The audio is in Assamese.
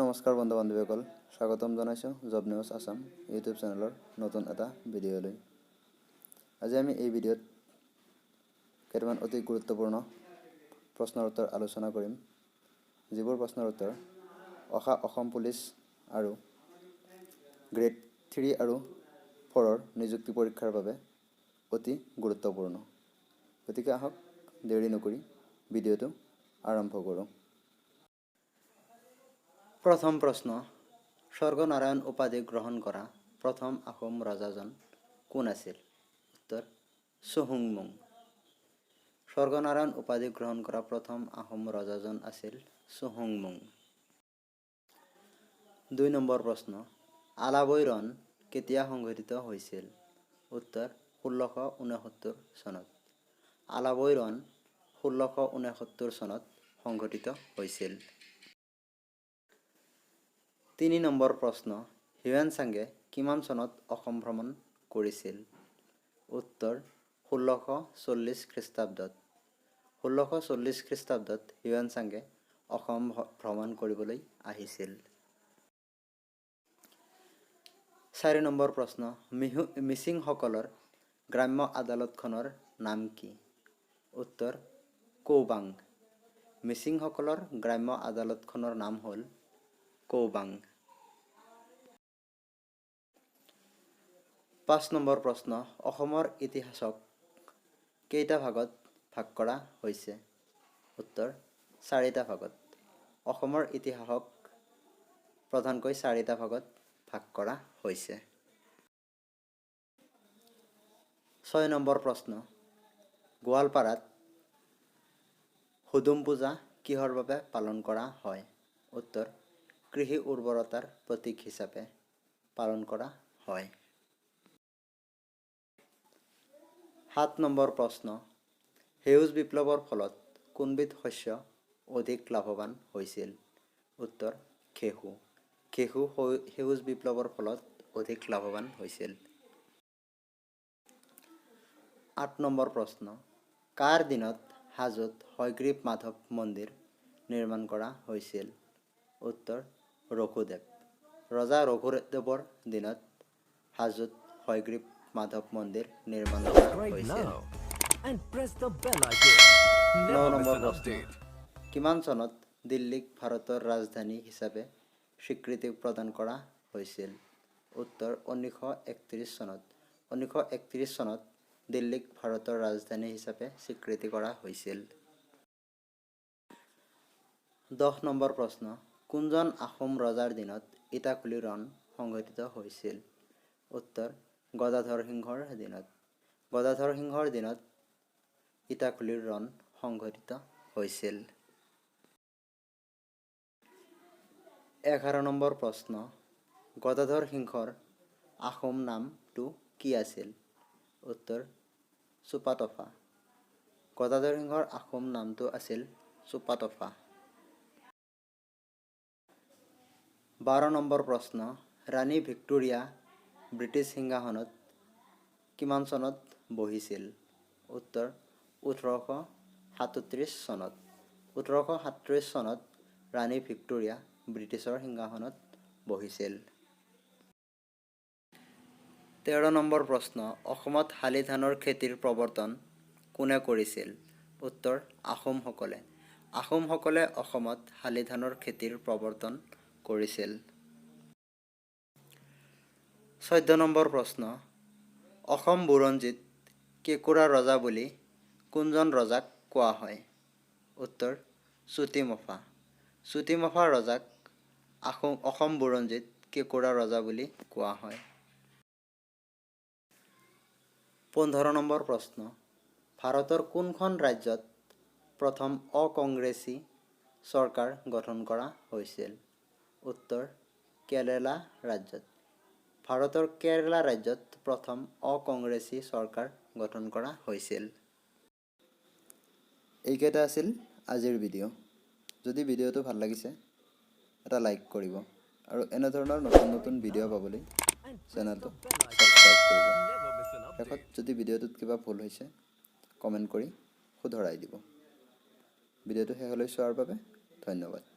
নমস্কাৰ বন্ধু বান্ধৱীসকল, স্বাগতম জনাইছোঁ জব নিউজ আছাম ইউটিউব চেনেলৰ নতুন এটা ভিডিঅ'লৈ। আজি আমি এই ভিডিঅ'ত কেইটামান অতি গুৰুত্বপূৰ্ণ প্ৰশ্নৰ উত্তৰ আলোচনা কৰিম, যিবোৰ প্ৰশ্নৰ উত্তৰ অহা অসম পুলিচ আৰু গ্ৰেড থ্ৰী আৰু ফ'ৰৰ নিযুক্তি পৰীক্ষাৰ বাবে অতি গুৰুত্বপূৰ্ণ। গতিকে আহক দেৰি নকৰি ভিডিঅ'টো আৰম্ভ কৰোঁ। প্ৰথম প্ৰশ্ন স্বৰ্গনাৰায়ণ উপাধি গ্ৰহণ কৰা প্ৰথম আহোম ৰজাজন কোন আছিল? উত্তৰ চুহুংমুং স্বৰ্গনাৰায়ণ উপাধি গ্ৰহণ কৰা প্ৰথম আহোম ৰজাজন আছিল চুহুংমুং দুই নম্বৰ প্ৰশ্ন আলাবৈ ৰণ কেতিয়া সংঘটিত হৈছিল? উত্তৰ ষোল্লশ ঊনসত্তৰ চনত। আলাবৈ ৰণ ষোল্লশ ঊনসত্তৰ চনত সংঘটিত হৈছিল। তিনি নম্বৰ প্ৰশ্ন হিউৱেন চাঙে কিমান চনত অসম ভ্ৰমণ কৰিছিল? উত্তৰ ষোল্লশ চল্লিছ খ্ৰীষ্টাব্দত। ষোল্লশ চল্লিছ খ্ৰীষ্টাব্দত হিউৱেন চাঙে অসম ভ্ৰমণ কৰিবলৈ আহিছিল। চাৰি নম্বৰ প্ৰশ্ন মিহু মিচিংসকলৰ গ্ৰাম্য আদালতখনৰ নাম কি? উত্তৰ কৌবাং। মিচিংসকলৰ গ্ৰাম্য আদালতখনৰ নাম হ'ল কৌবাং পাঁচ নম্বৰ প্ৰশ্ন অসমৰ ইতিহাসক কেইটা ভাগত ভাগ কৰা হৈছে? উত্তৰ চাৰিটা ভাগত। অসমৰ ইতিহাসক প্ৰধানকৈ চাৰিটা ভাগত ভাগ কৰা হৈছে। ছয় নম্বৰ প্ৰশ্ন গোৱালপাৰাত হুদুম পূজা কিহৰ বাবে পালন কৰা হয়? উত্তৰ কৃষি উৰ্বৰতাৰ প্ৰতীক হিচাপে পালন কৰা হয়। সাত নম্বৰ প্ৰশ্ন সেউজ বিপ্লৱৰ ফলত কোনবিধ শস্য অধিক লাভৱান হৈছিল? উত্তৰ ঘেঁহু। ঘেঁহু সেউজ বিপ্লৱৰ ফলত অধিক লাভৱান হৈছিল। আঠ নম্বৰ প্ৰশ্ন কাৰ দিনত হাজোত হয়গ্ৰীৱ মাধৱ মন্দিৰ নিৰ্মাণ কৰা হৈছিল? উত্তৰ ৰঘুদেৱ ৰজা ৰঘুদেৱৰ দিনত হাজোত হয়গ্ৰীৱ মাধৱ মন্দিৰ নিৰ্মাণ কৰা হৈছিল. ন নম্বৰ প্ৰশ্ন. কিমান চনত দিল্লীক ভাৰতৰ ৰাজধানী হিচাপে স্বীকৃতি প্ৰদান কৰা হৈছিল? উত্তৰ ঊনৈছশ একত্ৰিছ চনত। ঊনৈছশ একত্ৰিছ চনত দিল্লীক ভাৰতৰ ৰাজধানী হিচাপে স্বীকৃতি কৰা হৈছিল। দহ নম্বৰ প্ৰশ্ন। কোনজন আহোম ৰজাৰ দিনত ইটাখুলি ৰণ সংঘটিত হৈছিল? উত্তৰ গদাধৰ সিংহৰ দিনত। গদাধৰ সিংহৰ দিনত ইটাখুলিৰ ৰণ সংঘটিত হৈছিল। এঘাৰ নম্বৰ প্ৰশ্ন। গদাধৰ সিংহৰ আহোম নামটো কি আছিল? উত্তৰ চুপাতফা। গদাধৰ সিংহৰ আহোম নামটো আছিল চুপাতফা। বাৰ নম্বৰ প্ৰশ্ন ৰাণী ভিক্টোৰিয়া ব্ৰিটিছ সিংহাসনত কিমান চনত বহিছিল? উত্তৰ ওঠৰশ সাতত্ৰিছ চনত। ওঠৰশ সাতত্ৰিছ চনত ৰাণী ভিক্টোৰিয়া ব্ৰিটিছৰ সিংহাসনত বহিছিল। তেৰ নম্বৰ প্ৰশ্ন অসমত শালি ধানৰ খেতিৰ প্ৰৱৰ্তন কোনে কৰিছিল? উত্তৰ আহোমসকলে। আহোমসকলে অসমত শালি ধানৰ খেতিৰ প্ৰৱৰ্তন কৰিছিল? চৈধ্য নম্বৰ প্ৰশ্ন। অসম বুৰঞ্জীত কেঁকোৰা ৰজা বুলি কোনজন ৰজাক কোৱা হয়? উত্তৰ চুটিমফা চুটিমফা ৰজাক আহোম অসম বুৰঞ্জীত কেঁকোৰা ৰজা বুলি কোৱা হয়। পোন্ধৰ নম্বৰ প্ৰশ্ন। ভাৰতৰ কোনখন ৰাজ্যত প্ৰথম অকংগ্ৰেছী চৰকাৰ গঠন কৰা হৈছিল? উত্তৰ কেৰেলা ৰাজ্যত ভাৰতৰ কেৰেলা ৰাজ্যত প্ৰথম অকংগ্ৰেছী চৰকাৰ গঠন কৰা হৈছিল। এইকেইটা আছিল আজিৰ ভিডিঅ' যদি ভিডিঅ'টো ভালো লাগিছে, এটা লাইক কৰিব আৰু এনেধৰণৰ নতুন নতুন ভিডিঅ' পাবলৈ চেনেলটো ছাবস্ক্ৰাইব কৰিব. শেষত যদি ভিডিঅ'টোত কিবা ভুল হৈছে, কমেণ্ট কৰি শুধৰাই দিব। ভিডিঅ'টো শেষলৈ চোৱাৰ বাবে ধন্যবাদ।